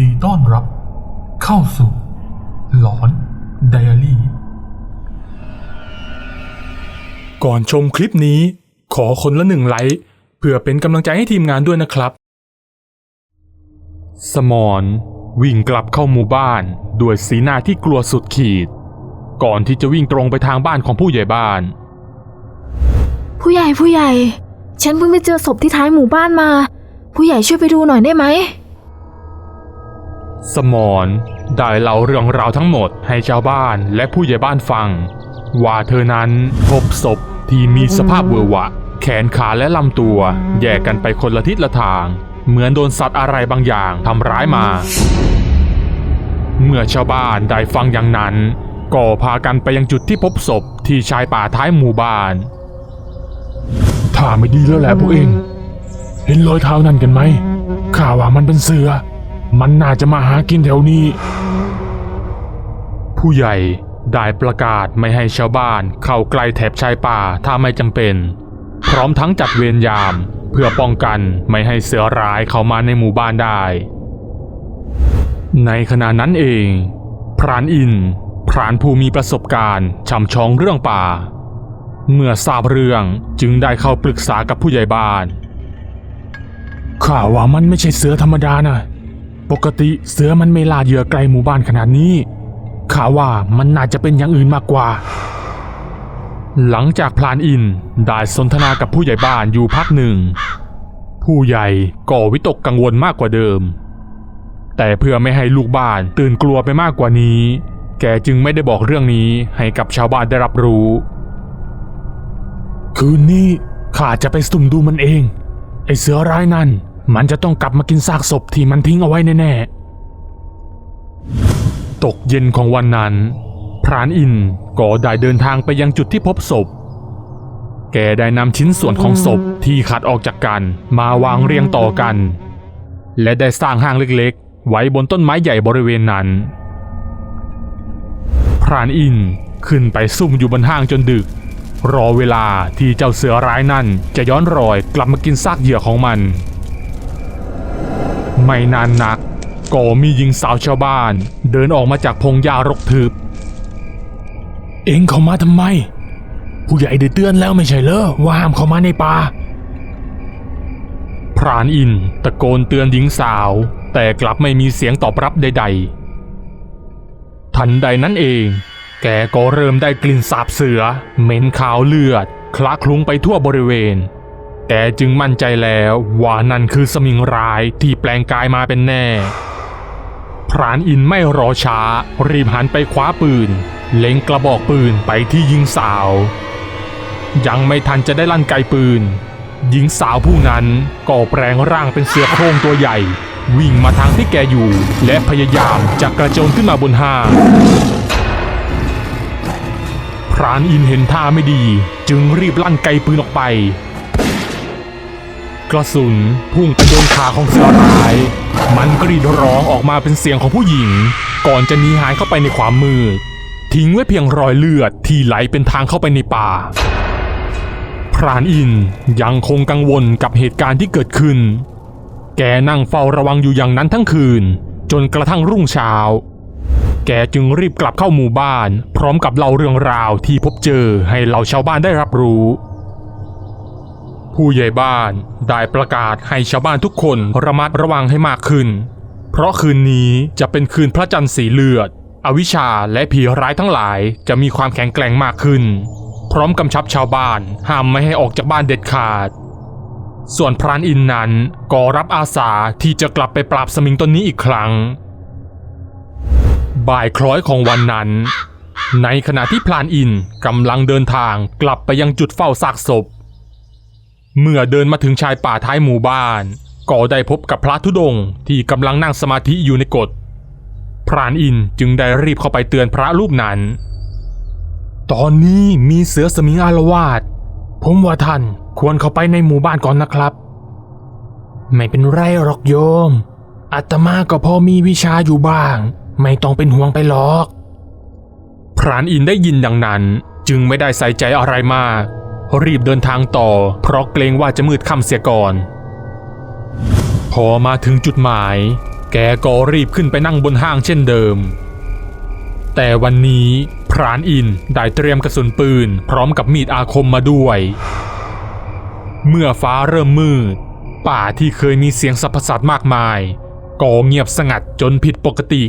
ดีต้อนรับ เข้าสู่หลอนไดอารี่ ก่อนชมคลิปนี้ ขอคนละหนึ่งไลค์เพื่อเป็นกำลังใจให้ทีมงานด้วยนะครับ สมอนวิ่งกลับเข้าหมู่บ้าน ด้วยสีหน้าที่กลัวสุดขีด ก่อนที่จะวิ่งตรงไปทางบ้านของผู้ใหญ่บ้าน ผู้ใหญ่ผู้ใหญ่ ฉันเพิ่งไปเจอศพที่ท้ายหมู่บ้านมา ผู้ใหญ่ช่วยไปดูหน่อยได้ไหม สมอนได้เล่าเรื่องราวทั้งหมดให้ชาวบ้านและผู้ใหญ่บ้านฟัง ว่าเธอนั้นพบศพที่มีสภาพเวอร์วะ แขนขาและลำตัว แยกกันไปคนละทิศละทาง เหมือนโดนสัตว์อะไรบางอย่างทำร้ายมา เมื่อชาวบ้านได้ฟังอย่างนั้น ก็พากันไปยังจุดที่พบศพที่ชายป่าท้ายหมู่บ้านถ้าไม่ดีแล้วแหละพวกเอง เห็นรอยเท้านั่นกันไหมข่าวว่ามันเป็นเสือ มันน่าจะมาหากินแถวนี้ ผู้ใหญ่ได้ประกาศไม่ให้ชาวบ้านเข้าใกล้แถบชายป่าถ้าไม่จำเป็น พร้อมทั้งจัดเวรยามเพื่อป้องกันไม่ให้เสือร้ายเข้ามาในหมู่บ้านได้ ในขณะนั้นเอง พรานอิน พรานผู้มีประสบการณ์ช่ำชองเรื่องป่า เมื่อทราบเรื่องจึงได้เข้าปรึกษากับผู้ใหญ่บ้านข่าวว่ามันไม่ใช่เสือธรรมดานะ ปกติเสือมันไม่ล่าเหยื่อไกลหมู่บ้านขนาดนี้ข่าว่ามันน่าจะเป็นอย่างอื่นมากกว่า หลังจากพลานอินได้สนทนากับผู้ใหญ่บ้านอยู่พักหนึ่ง ผู้ใหญ่ก่อวิตกกังวลมากกว่าเดิม แต่เพื่อไม่ให้ลูกบ้านตื่นกลัวไปมากกว่านี้ แกจึงไม่ได้บอกเรื่องนี้ให้กับชาวบ้านได้รับรู้ คืนนี้ข้าจะไปสุ่มดูมันเอง ไอเสือร้ายนั่น มันจะต้องกลับมากินซากศพที่มันทิ้งเอาไว้แน่ๆ ตกเย็นของวันนั้น พรานอินก็ได้เดินทางไปยังจุดที่พบศพ แกได้นำชิ้นส่วนของศพที่ขาดออกจากกันมาวางเรียงต่อกัน และได้สร้างห้างเล็กๆ ไว้บนต้นไม้ใหญ่บริเวณนั้น พรานอินขึ้นไปซุ่มอยู่บนห้างจนดึก รอเวลาที่เจ้าเสือร้ายนั่นจะย้อนรอยกลับมากินซากเหยื่อของมัน ไม่นานนัก ก็มีหญิงสาวชาวบ้าน เดินออกมาจากพงหญ้ารกทึบ เอ็งเข้ามาทำไม ผู้ใหญ่ได้เตือนแล้วไม่ใช่เหรอว่าห้ามเข้ามาในป่าพรานอินตะโกนเตือนหญิงสาว แต่กลับไม่มีเสียงตอบรับใด ๆ ทันใดนั้นเอง แกก็เริ่มได้กลิ่นสาบเสือ เหม็นขาวเลือด คละคลุ้งไปทั่วบริเวณ แกจึงมั่นใจแล้วว่านั่นคือสมิงร้ายที่แปลงกายมาเป็นแน่ พรานอินไม่รอช้า รีบหันไปคว้าปืน เล็งกระบอกปืนไปที่หญิงสาว ยังไม่ทันจะได้ลั่นไกปืน หญิงสาวผู้นั้นก็แปลงร่างเป็นเสือโคร่งตัวใหญ่ วิ่งมาทางที่แกอยู่ และพยายามจะกระโจนขึ้นมาบนห้างพรานอินเห็นท่าไม่ดี จึงรีบลั่นไกปืนออกไป กระสุนพุ่งไปโดนขาของเสือร้าย มันกรีดร้องออกมาเป็นเสียงของผู้หญิง ก่อนจะหนีหายเข้าไปในความมืด ทิ้งไว้เพียงรอยเลือดที่ไหลเป็นทางเข้าไปในป่า พรานอินยังคงกังวลกับเหตุการณ์ที่เกิดขึ้น แกนั่งเฝ้าระวังอยู่อย่างนั้นทั้งคืน จนกระทั่งรุ่งเช้า แกจึงรีบกลับเข้าหมู่บ้าน พร้อมกับเล่าเรื่องราวที่พบเจอให้เหล่าชาวบ้านได้รับรู้ ผู้ใหญ่บ้านได้ประกาศให้ชาวบ้านทุกคนระมัดระวังให้มากขึ้น เพราะคืนนี้จะเป็นคืนพระจันทร์สีเลือด อวิชชาและผีร้ายทั้งหลายจะมีความแข็งแกร่งมากขึ้น พร้อมกำชับชาวบ้านห้ามไม่ให้ออกจากบ้านเด็ดขาด ส่วนพรานอินนั้นก็รับอาสาที่จะกลับไปปราบสมิงต้นนี้อีกครั้ง บ่ายคล้อยของวันนั้น ในขณะที่พรานอินกำลังเดินทางกลับไปยังจุดเฝ้าซากศพ เมื่อเดินมาถึงชายป่าท้ายหมู่บ้านก็ได้พบกับพระธุดงค์ที่กำลังนั่งสมาธิอยู่ในกฎพรานอินจึงได้รีบเข้าไปเตือนพระรูปนั้น ตอนนี้มีเสือสมิงอารวาสผมว่าท่านควรเข้าไปในหมู่บ้านก่อนนะครับ ไม่เป็นไรหรอกโยม อาตมาก็พอมีวิชาอยู่บ้าง ไม่ต้องเป็นห่วงไปหรอก พรานอินได้ยินดังนั้นจึงไม่ได้ใส่ใจอะไรมาก รีบเดินทางต่อ เพราะเกรงว่าจะมืดค่ำเสียก่อน พอมาถึงจุดหมาย แกก็รีบขึ้นไปนั่งบนห้างเช่นเดิม แต่วันนี้พรานอินได้เตรียมกระสุนปืน พร้อมกับมีดอาคมมาด้วย เมื่อฟ้าเริ่มมืด ป่าที่เคยมีเสียงสรรพสัตว์มากมายก็เงียบสงัดจนผิดปกติ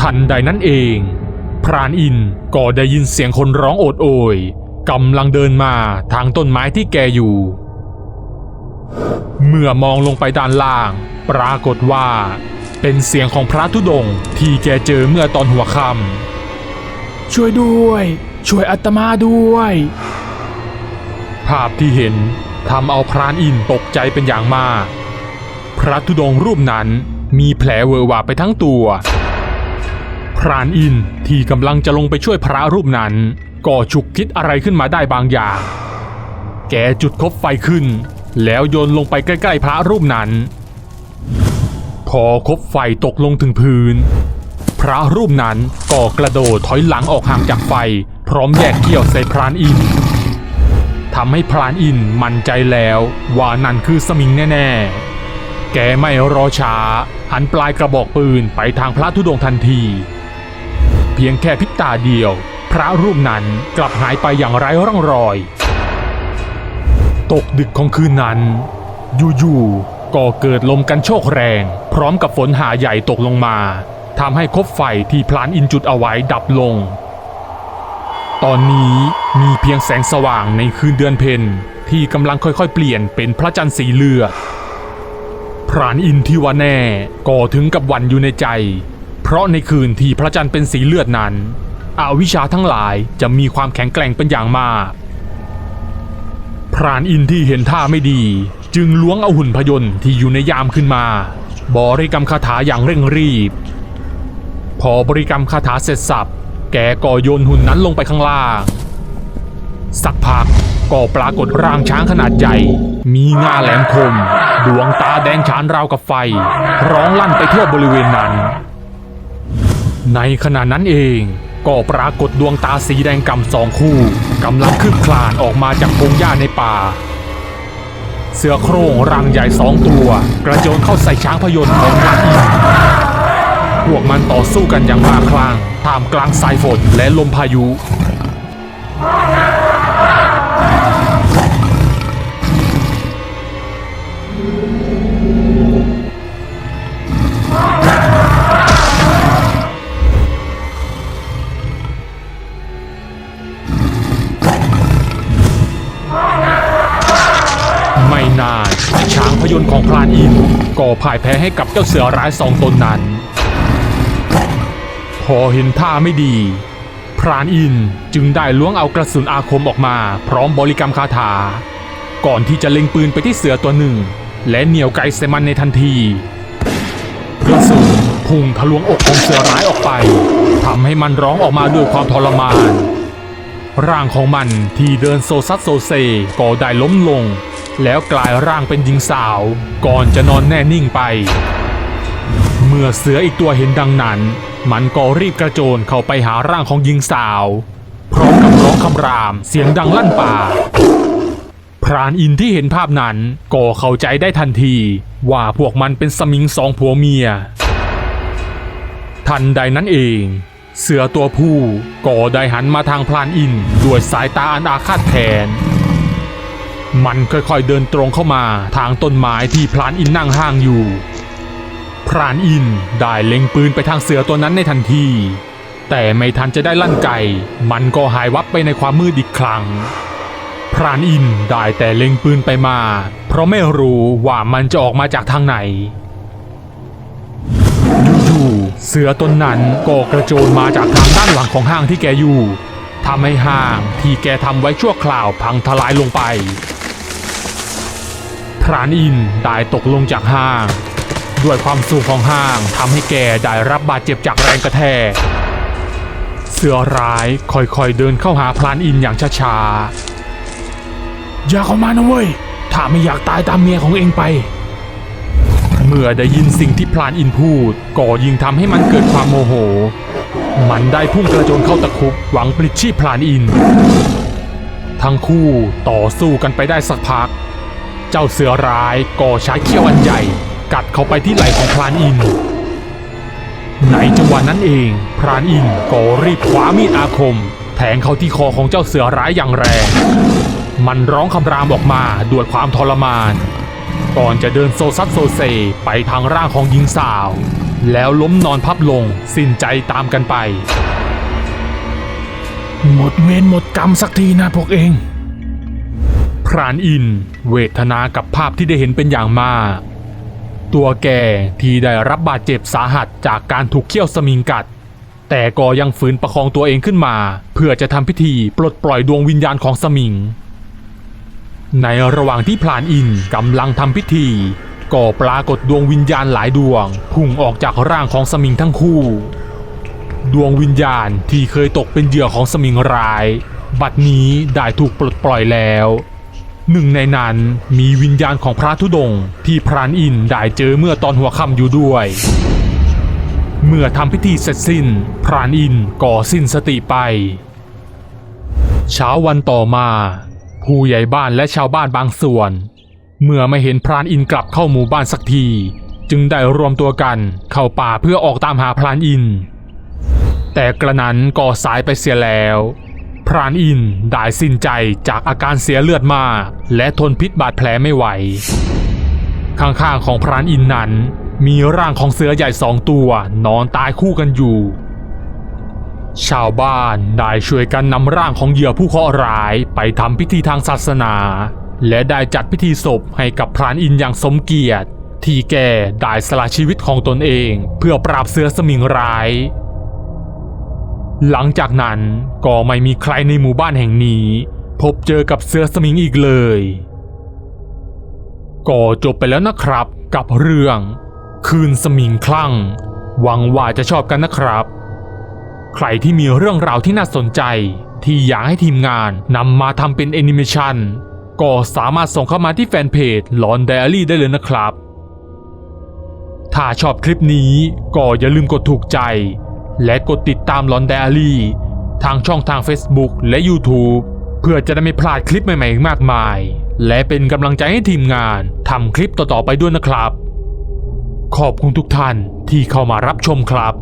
ทันใดนั้นเอง พรานอินก็ได้ยินเสียงคนร้องโอดโอย กำลังเดินมาทางต้นไม้ที่แกอยู่ เมื่อมองลงไปด้านล่าง ปรากฏว่า เป็นเสียงของพระธุดงค์ที่แกเจอเมื่อตอนหัวค่ำช่วยด้วย ช่วยอาตมาด้วย ภาพที่เห็นทำเอาพรานอินตกใจเป็นอย่างมาก พระธุดงค์รูปนั้นมีแผลเวอะหวาไปทั้งตัว พรานอินที่กำลังจะลงไปช่วยพระรูปนั้น ก็ฉุกคิดอะไรขึ้นมาได้บางอย่าง แกจุดคบไฟขึ้น แล้วโยนลงไปใกล้ๆพระรูปนั้น พอคบไฟตกลงถึงพื้น พระรูปนั้นก็กระโดดถอยหลังออกห่างจากไฟ พร้อมแยกเกี่ยวใส่พรานอินทำให้พรานอินมั่นใจแล้วว่านั่นคือสมิงแน่ๆ แกไม่รอช้า หันปลายกระบอกปืนไปทางพระธุดงค์ทันที เพียงแค่พิบตาเดียว พระรูปนั้นกลับหายไปอย่างไร้ร่องรอย ตกดึกของคืนนั้น อยู่ๆก็เกิดลมกันโชกแรง พร้อมกับฝนหาใหญ่ตกลงมาทำให้คบไฟที่พลานอินจุดเอาไว้ดับลง ตอนนี้มีเพียงแสงสว่างในคืนเดือนเพ็ญที่กำลังค่อยๆ เปลี่ยนเป็นพระจันทร์สีเลือดพรานอินที่ว่าแน่ก็ถึงกับหวันอยู่ในใจ เพราะในคืนที่พระจันทร์เป็นสีเลือดนั้น อาวิชชาทั้งหลายจะมีความแข็งแกร่งเป็นอย่างมาก พรานอินที่เห็นท่าไม่ดี จึงล้วงเอาหุ่นพยนต์ที่อยู่ในยามขึ้นมา บริกรรมคาถาอย่างเร่งรีบ พอบริกรรมคาถาเสร็จสับ แกก็โยนหุ่นนั้นลงไปข้างล่าง สักพักก็ปรากฏร่างช้างขนาดใหญ่ มีงาแหลมคม ดวงตาแดงฉานราวกับไฟ ร้องลั่นไปทั่วบริเวณนั้น ในขณะนั้นเอง ก็ปรากฏดวงตาสีแดงกำสองคู่กำลังคืบคลานออกมาจากพงหญ้าในป่า เสือโคร่งรังใหญ่สองตัว กระโจนเข้าใส่ช้างพยนต์ของนางอินพวกมันต่อสู้กันอย่างบ้าคลั่งท่ามกลางสายฝนและลมพายุ ยนต์ของพรานอินก็พ่ายแพ้ให้กับเจ้าเสือร้ายสองตนนั้น พอเห็นท่าไม่ดี พรานอินจึงได้ล้วงเอากระสุนอาคมออกมา พร้อมบริกรรมคาถา ก่อนที่จะเล็งปืนไปที่เสือตัวหนึ่ง และเหนี่ยวไกใส่มันในทันทีกระสุนพุ่งทะลวงอกของเสือร้ายออกไปทำให้มันร้องออกมาด้วยความทรมาน ร่างของมันที่เดินโซซัดโซเซก็ได้ล้มลง แล้วกลายร่างเป็นหญิงสาว ก่อนจะนอนแน่นิ่งไป เมื่อเสืออีกตัวเห็นดังนั้น มันก็รีบกระโจนเข้าไปหาร่างของหญิงสาว พร้อมกับร้องคำรามเสียงดังลั่นป่า พรานอินที่เห็นภาพนั้นก็เข้าใจได้ทันที ว่าพวกมันเป็นสมิงสองผัวเมีย ทันใดนั้นเองเสือตัวผู้ก็ได้หันมาทางพรานอินด้วยสายตาอันอาฆาตแค้น มันค่อยๆเดินตรงเข้ามาทางต้นไม้ที่พรานอินนั่งห้างอยู่ พรานอินได้เล็งปืนไปทางเสือตัวนั้นในทันที แต่ไม่ทันจะได้ลั่นไกมันก็หายวับไปในความมืดอีกครั้ง พรานอินได้แต่เล็งปืนไปมา เพราะไม่รู้ว่ามันจะออกมาจากทางไหนอยู่ๆเสือตนนั้นก็กระโจนมาจากทางด้านหลังของห้างที่แกอยู่ทำให้ห้างที่แกทำไว้ชั่วคราวพังทลายลงไป พรานอินได้ตกลงจากห้าง ด้วยความสูงของห้างทำให้แกได้รับบาดเจ็บจากแรงกระแทก เสือร้ายค่อยๆเดินเข้าหาพรานอินอย่างช้าๆ อย่าเข้ามานะเว้ย ถ้าไม่อยากตายตามเมียของเองไป เมื่อได้ยินสิ่งที่พลานอินพูดก็ยิ่งทำให้มันเกิดความโมโห มันได้พุ่งกระโจนเข้าตะคุบหวังปลิดชีพพลานอิน ทั้งคู่ต่อสู้กันไปได้สักพัก เจ้าเสือร้ายก็ใช้เขี้ยวอันใหญ่ กัดเข้าไปที่ไหล่ของพรานอิน ในจังหวะนั้นเอง พรานอินก็รีบคว้ามีดอาคม แทงเข้าที่คอของเจ้าเสือร้ายอย่างแรง มันร้องคำรามออกมาด้วยความทรมาน ก่อนจะเดินโซซัดโซเซไปทางร่างของหญิงสาว แล้วล้มนอนพับลงสิ้นใจตามกันไป หมดเวรหมดกรรมสักทีนะพวกเอง รานอิน เวทนากับภาพที่ได้เห็นเป็นอย่างมาก ตัวแกที่ได้รับบาดเจ็บสาหัสจากการถูกเขี้ยวสมิงกัด แต่ก็ยังฝืนประคองตัวเองขึ้นมา เพื่อจะทำพิธีปลดปล่อยดวงวิญญาณของสมิง ในระหว่างที่พรานอินกำลังทำพิธีก็ปรากฏดวงวิญญาณหลายดวง พุ่งออกจากร่างของสมิงทั้งคู่ ดวงวิญญาณที่เคยตกเป็นเหยื่อของสมิงร้าย บัดนี้ได้ถูกปลดปล่อยแล้ว หนึ่งในนั้นมีวิญญาณของพระธุดงค์ที่พรานอินได้เจอเมื่อตอนหัวค่ำอยู่ด้วย เมื่อทำพิธีเสร็จสิ้น พรานอินก็สิ้นสติไป เช้าวันต่อมา ผู้ใหญ่บ้านและชาวบ้านบางส่วน เมื่อไม่เห็นพรานอินกลับเข้าหมู่บ้านสักที จึงได้รวมตัวกันเข้าป่าเพื่อออกตามหาพรานอิน แต่กระนั้นก็สายไปเสียแล้ว พรานอินได้สิ้นใจจากอาการเสียเลือดมาก และทนพิษบาดแผลไม่ไหว ข้างๆของพรานอินนั้น มีร่างของเสือใหญ่สองตัวนอนตายคู่กันอยู่ ชาวบ้านได้ช่วยกันนำร่างของเหยื่อผู้เคราะห์ร้ายไปทำพิธีทางศาสนา และได้จัดพิธีศพให้กับพรานอินอย่างสมเกียรติ ที่แกได้สละชีวิตของตนเอง เพื่อปราบเสือสมิงร้าย หลังจากนั้นก็ไม่มีใครในหมู่บ้านแห่งนี้ พบเจอกับเสือสมิงอีกเลยก็จบไปแล้วนะครับกับเรื่อง คืนสมิงคลั่ง หวังว่าจะชอบกันนะครับ ใครที่มีเรื่องราวที่น่าสนใจ ที่อยากให้ทีมงานนำมาทำเป็นแอนิเมชันก็สามารถส่งเข้ามาที่แฟนเพจหลอนไดอารี่ได้เลยนะครับ ถ้าชอบคลิปนี้ก็อย่าลืมกดถูกใจ และกดติดตามหลอนไดอารี่ทางช่องทาง Facebook และ YouTube เพื่อจะได้ไม่พลาดคลิปใหม่ๆอีกมากมาย และเป็นกำลังใจให้ทีมงานทำคลิปต่อๆไปด้วยนะครับ ขอบคุณทุกท่านที่เข้ามารับชมครับ